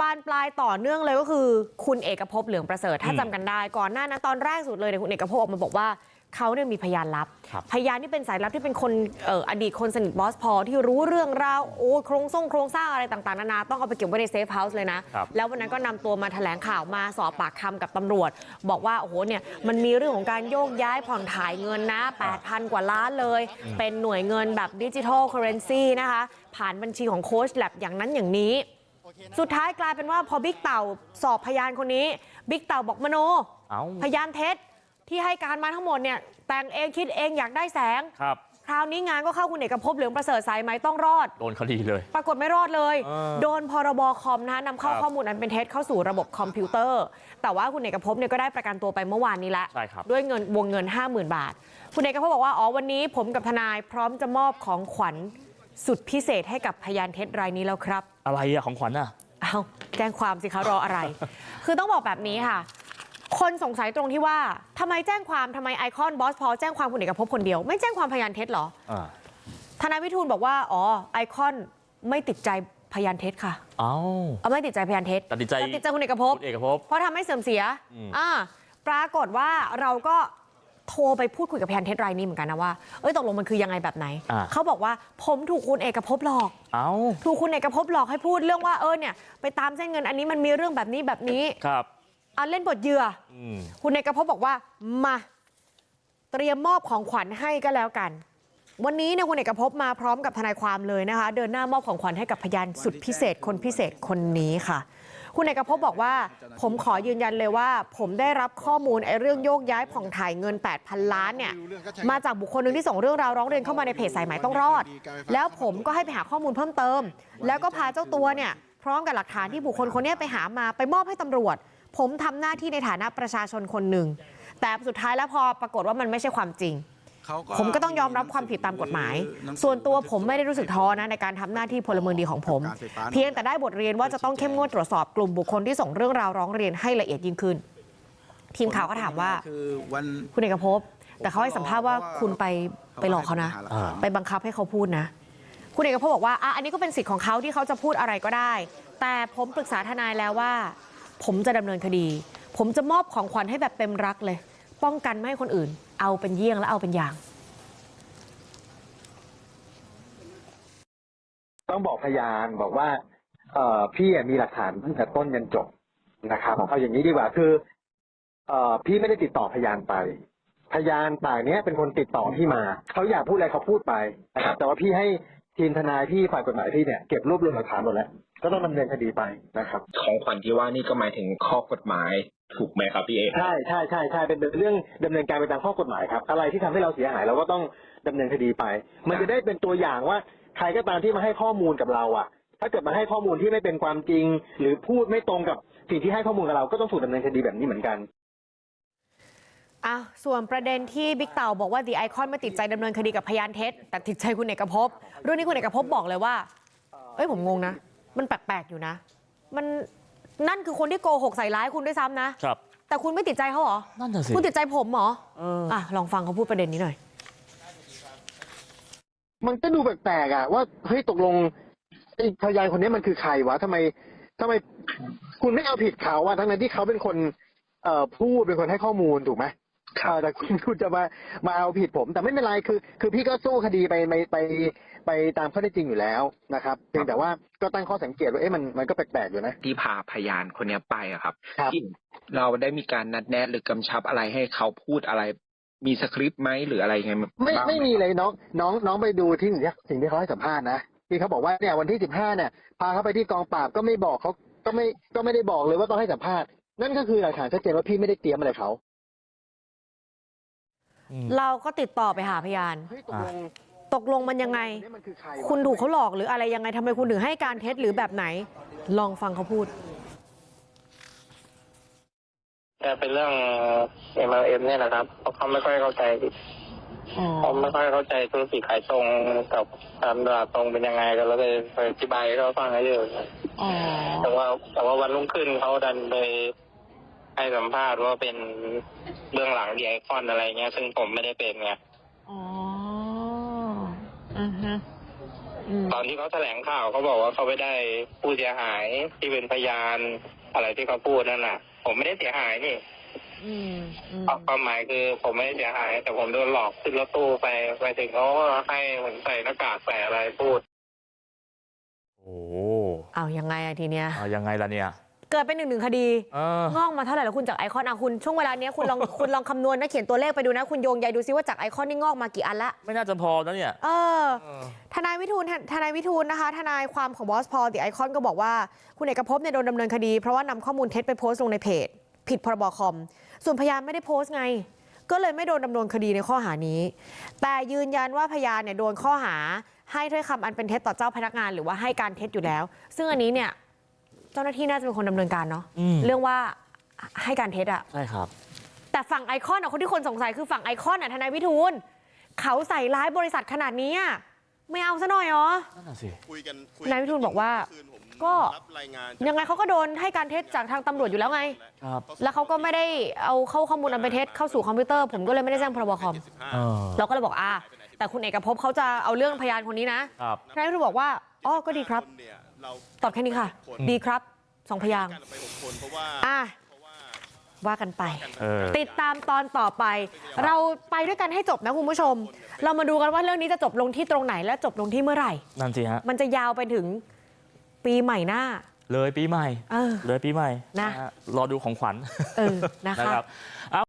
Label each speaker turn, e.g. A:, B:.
A: บานปลายต่อเนื่องเลยก็คือคุณเอกภพเหลืองประเสริฐถ้า
B: อืม
A: จำกันได้ก่อนหน้านั้นตอนแรกสุดเลยเนี่ยคุณเอกภพออกมาบอกว่าเขาเนี่ยมีพยานลับ
B: ครับ
A: พยานที่เป็นสายลับที่เป็นคนเอ่ออดีตคนสนิทบอสพอลที่รู้เรื่องราวโอ้โครงสร้างโครงสร้างอะไรต่างๆนานาต้องเอาไปเก็บไว้ในเซฟเฮาส์เลยนะ
B: ครับ
A: แล้ววันนั้นก็นำตัวมาแถลงข่าวมาสอบปากคำกับตำรวจ บอกว่าโอ้โหเนี่ยมันมีเรื่องของการโยกย้ายผ่อนถ่ายเงินนะ 8,000 กว่าล้านเลย เป็นหน่วยเงินแบบดิจิทัลเคอเรนซีนะคะผ่านบัญชีของโค้ชแลบอย่างนั้นอย่างนี้ สุดท้ายกลายเป็นว่าพอบิ๊กเต่าสอบพยานคนนี้บิ๊กเต่าบอกมโน
B: เอ้า
A: พยานเท็จที่ให้การมาทั้งหมดเนี่ยแต่งเองคิดเองอยากได้แสง
B: ครับ
A: คราวนี้งานก็เข้าคุณเอกภพเหลืองประเสริฐสายไหมต้องรอด
B: โดนคดีเลย
A: ปรากฏไม่รอดเลย
B: เออ
A: โดนพรบคอมนะคะนำเข้า
B: ครับ
A: ข้อมูลอันเป็นเท็จเข้าสู่ระบบคอมพิวเตอร์ แต่ว่าคุณเอกภพเนี่ยก็ได้ประกันตัวไปเมื่อวานนี้แล้ว
B: ใช่ครับ
A: ด้วยเงินวงเงิน 50,000 บาท คุณเอกภพบอกว่าอ๋อวันนี้ผมกับทนายพร้อมจะมอบของขวัญ สุดพิเศษให้กับพยานเท็จรายนี้แล้วครับ
B: อะไรอะของขวัญอะ
A: เอาแจ้งความสิคะรออะไร คือต้องบอกแบบนี้ค่ะ คนสงสัยตรงที่ว่าทำไมแจ้งความทำไมไอคอนบอสพอแจ้งความคุณเอกภพคนเดียว ไม่แจ้งความพยานเท็จเหรอ
B: อ่า
A: ทนายวิทูลบอกว่าอ๋อไอคอนไม่ติดใจพยานเท็จค่ะ
B: เอ้า
A: เอาไม่ติดใจพยานเท็จ
B: แต่ติดใจ
A: แต่ติดใจคุณเอกภพ
B: คุณเอกภพ
A: เพราะทำให้เสื่อมเสีย
B: อืม
A: อ่า ปรากฏว่าเราก็ โทรไปพูดคุยกับพยานเท็จรายนี้เหมือนกันนะว่าเอ้ยตกลงมันคือยังไงแบบไหน
B: อ่า
A: เขาบอกว่าผมถูกคุณเอกภพหลอก
B: เอ้า
A: ถูกคุณเอกภพหลอกให้พูดเรื่องว่าเออเนี่ยไปตามเส้นเงินอันนี้มันมีเรื่องแบบนี้แบบนี้
B: ครับ
A: อะเล่นบทเหยื่อ
B: อืม
A: คุณเอกภพบอกว่ามาเตรียมมอบของขวัญให้ก็แล้วกัน วันนี้เนี่ยคุณเอกภพมาพร้อมกับทนายความเลยนะคะ เดินหน้ามอบของขวัญให้กับพยานสุดพิเศษคนพิเศษคนนี้ค่ะ คุณเอกพบอกว่าผมขอยืนยันเลยว่าผมได้รับข้อมูลไอ้เรื่องโยกย้ายผ่องถ่ายเงิน8,000ล้านเนี่ยมาจากบุคคลหนึ่งที่ส่งเรื่องราวร้องเรียนเข้ามาในเพจสายหมต้องรอด แล้วผมก็ให้ไปหาข้อมูลเพิ่มเติม แล้วก็พาเจ้าตัวเนี่ยพร้อมกับหลักฐานที่บุคคลคนนี้ไปหามาไปมอบให้ตำรวจ ผมทำหน้าที่ในฐานะประชาชนคนหนึ่งแต่สุดท้ายแล้วพอปรากฏว่ามันไม่ใช่ความจริง ผมก็ต้องยอมรับความผิดตามกฎหมาย ส่วนตัวผมไม่ได้รู้สึกท้อนะในการทำหน้าที่พลเมืองดีของผม เพียงแต่ได้บทเรียนว่าจะต้องเข้มงวดตรวจสอบกลุ่มบุคคลที่ส่งเรื่องราวร้องเรียนให้ละเอียดยิ่งขึ้น ทีมข่าวก็ถามว่า
C: คือวัน
A: คุณเอกภพแต่เขาให้สัมภาษณ์ว่าคุณไปไปหลอกเขานะ
B: อ่า
A: ไปบังคับให้เขาพูดนะ คุณเอกภพบอกว่าอะอันนี้ก็เป็นสิทธิ์ของเขาที่เขาจะพูดอะไรก็ได้ แต่ผมปรึกษาทนายแล้วว่า ผมจะดำเนินคดี ผมจะมอบของขวัญให้แบบเต็มรักเลย ป้องกันไม่ให้คนอื่น เอาเป็นเยี่ยงและเอาเป็นอย่าง
D: ต้องบอกพยานบอกว่า เอ่อพี่อะมีหลักฐานตั้งแต่ต้นยันจบนะครับเอาอย่างนี้ดีกว่าคือเอ่อพี่ไม่ได้ติดต่อพยานไป พยานต่างเนี้ยเป็นคนติดต่อพี่มาเขาอยากพูดอะไรเขาพูดไปนะครับแต่ว่าพี่ให้ทีมทนายพี่ฝ่ายกฎหมายพี่เนี่ยเก็บรวบรวมหลักฐานหมดแล้วก็ต้องดำเนินคดีไปนะครับ
E: ของขวัญที่ว่านี่ก็หมายถึงข้อกฎหมาย ถูกไหมครับพี่เอ
D: ใช่ใช่ใช่ใช่เป็นเรื่องดำเนินการไปตามข้อกฎหมายครับ อะไรที่ทำให้เราเสียหายเราก็ต้องดำเนินคดีไป มันจะได้เป็นตัวอย่างว่าใครก็ตามที่มาให้ข้อมูลกับเราอะ ถ้าเกิดมาให้ข้อมูลที่ไม่เป็นความจริง หรือพูดไม่ตรงกับสิ่งที่ให้ข้อมูลกับเราก็ต้องถูกดำเนินคดีแบบนี้เหมือนกัน
A: อะส่วนประเด็นที่บิ๊กเต่าบอกว่าดีไอคอนไม่ติดใจดำเนินคดีกับพยานเท็จแต่ติดใจคุณเอกภพเรื่องนี้คุณเอกภพบอกเลยว่า เอ้ยผมงงนะ มันแปลกๆอยู่นะ มัน นั่นคือคนที่โกหกใส่ร้ายคุณด้วยซ้ำนะ
B: ครับ
A: แต่คุณไม่ติดใจเขาเหรอ
B: นั่นน่ะสิ
A: คุณติดใจผมเหรอ
B: เออ
A: อะลองฟังเขาพูดประเด็นนี้หน่อย
D: มันก็ดูแปลกๆอะว่าเฮ้ยตกลงไอ้พยานคนนี้มันคือใครวะทำไมทำไม คุณไม่เอาผิดเขาอะทั้งนั้นที่เขาเป็นคน เอ่อพูดเป็นคนให้ข้อมูลถูกไหม
E: ครับ
D: เออแต่คุณคุณจะมามาเอาผิดผม แต่ไม่เป็นไรคือ คือพี่ก็สู้คดีไปไปไปไปตามข้อเท็จจริงอยู่แล้วนะครับเพียงแต่ว่าก็ตั้งข้อสังเกตว่าเอ๊ะมันมันก็แปลกๆอยู่นะ
E: ที่พาพยานคนเนี้ยไปอะครับ
D: ครับ
E: ที่เราได้มีการนัดแนะหรือกำชับอะไรให้เขาพูดอะไร มีสคริปต์ไหมหรืออะไรไง
D: ไม่
E: บ้างห
D: ไม่มีเลยน้องน้องน้องไปดูที่สิ่งที่สิ่งที่เขาให้สัมภาษณ์นะที่เขาบอกว่าเนี่ยวันที่สิบห้าเนี่ยพาเขาไปที่กองปราบก็ไม่บอกเขาก็ไม่ก็ไม่ได้บอกเลยว่าต้องให้สัมภาษณ์นั่นก็คือหลักฐานชัดเจนว่าพี่ไม่ได้เตรียมอะไรเขา
B: อืม
A: เราก็ติดต่อไปหาพยาน
D: เฮ้ยตกลง
A: ตกลงมันยังไง
D: นี่มันคือใครวะ
A: คุณถูกเขาหลอกหรืออะไรยังไงทำไมคุณถึงให้การเท็จหรือแบบไหน ลองฟังเขาพูด
F: แต่เป็นเรื่อง MLM เนี่ยนะครับเพราะเขาไม่ค่อยเข้าใจเขาไม่ค่อยเข้าใจธุรกิจขายตรงกับการตลาดตรงเป็นยังไงกันแล้วเลยไปอธิบายให้เขาฟังให้เยอะแต่ว่าแต่ว่าวันรุ่งขึ้นเขาดันไป ให้สัมภาษณ์ว่าเป็นเบื้องหลังดีไอคอนอะไรเงี้ย ซึ่งผมไม่ได้เป็นไง
A: อ๋ออือฮึอืม
F: ตอนที่เขาแถลงข่าวเขาบอกว่าเขาไม่ได้ผู้เสียหายที่เป็นพยานอะไรที่เขาพูดนั่นน่ะผมไม่ได้เสียหายนี่
A: อืมอืม
F: ความหมายคือผมไม่ได้เสียหาย แต่ผมโดนหลอกขึ้นรถตู้ไปไปถึงเขาก็ให้ผมใส่หน้ากากใส่อะไรพูด
B: โอ้โห
A: เอายังไงอะทีเนี้ย
B: เอายังไงล่ะเนี่ย
A: เกิดเป็นหนึ่งหนึ่งคดี
B: เออ
A: งอกมาเท่าไหร่แล้วคุณจากไอคอนอะคุณช่วงเวลาเนี้ยคุณลองคุณลองคำนวณนะเขียนตัวเลขไปดูนะ คุณโยงใยดูซิว่าจากไอคอนนี่งอกมากี่อันละ
B: ไม่น่าจะพอนะเนี่ย
A: เออ
B: เออ
A: ทนายวิทูลททนายวิทูลนะคะ ทนายความของบอสพอลติไอคอนก็บอกว่าคุณเอกภพเนี่ยโดนดำเนินคดีเพราะว่านำข้อมูลเท็จไปโพสต์ลงในเพจ ผิดพรบคอม ส่วนพยานไม่ได้โพสต์ไง ก็เลยไม่โดนดำเนินคดีในข้อหานี้ แต่ยืนยันว่าพยานเนี่ยโดนข้อหาให้ถ้อยคำอันเป็นเท็จต่อเจ้าพนักงาน หรือว่าให้การเท็จอยู่แล้ว ซึ่งอันนี้เนี่ย เจ้าหน้าที่น่าจะเป็นคนดำเนินการเนาะ
B: อืม
A: เรื่องว่าให้การเท็จอะ
B: ใช่ครับ
A: แต่ฝั่งไอคอนอะคนที่คนสงสัยคือฝั่งไอคอนอะทนายวิทูลเขาใส่ร้ายบริษัทขนาดนี้อะไม่เอาซะหน่อยเหรอ
B: นั่นน่ะสิ
C: คุยกันคุ
A: นายวิทูลบอกว่า
C: คืนผม
A: ก็
C: รับรายงาน
A: ยังไงเขาก็โดนให้การเท็จจากทางตำรวจอยู่แล้วไง
B: ครับ
A: แล้วเขาก็ไม่ได้เอาเข้าข้อมูลอันเป็นเท็จเข้าสู่คอมพิวเตอร์ผมก็เลยไม่ได้แจ้งพรบคอม
B: เออ
A: เราก็เลยบอกอ่าแต่คุณเอกภพเขาจะเอาเรื่องพยานคนนี้นะครับทนายวิทูลบอกว่าอ๋อก็ดีครับ
C: เนี่ยเรา
A: ตอบแค่นี้ค่ะ ดีครับสองพยางค์
C: กันไปหกคนเพราะว่า
A: อะ
C: เพราะว่า
A: ว่ากันไป
B: เออ
A: ติดตามตอนต่อไป เราไปด้วยกันให้จบนะคุณผู้ชม เรามาดูกันว่าเรื่องนี้จะจบลงที่ตรงไหนและจบลงที่เมื่อไหร่
B: นั่นสิฮะ
A: มันจะยาวไปถึงปีใหม่หน้า
B: เลยปีใหม่
A: เออ
B: เลยปีใหม่
A: นะ
B: ฮรอดูของขวัญ
A: เออนะคะ
B: นะครับเอา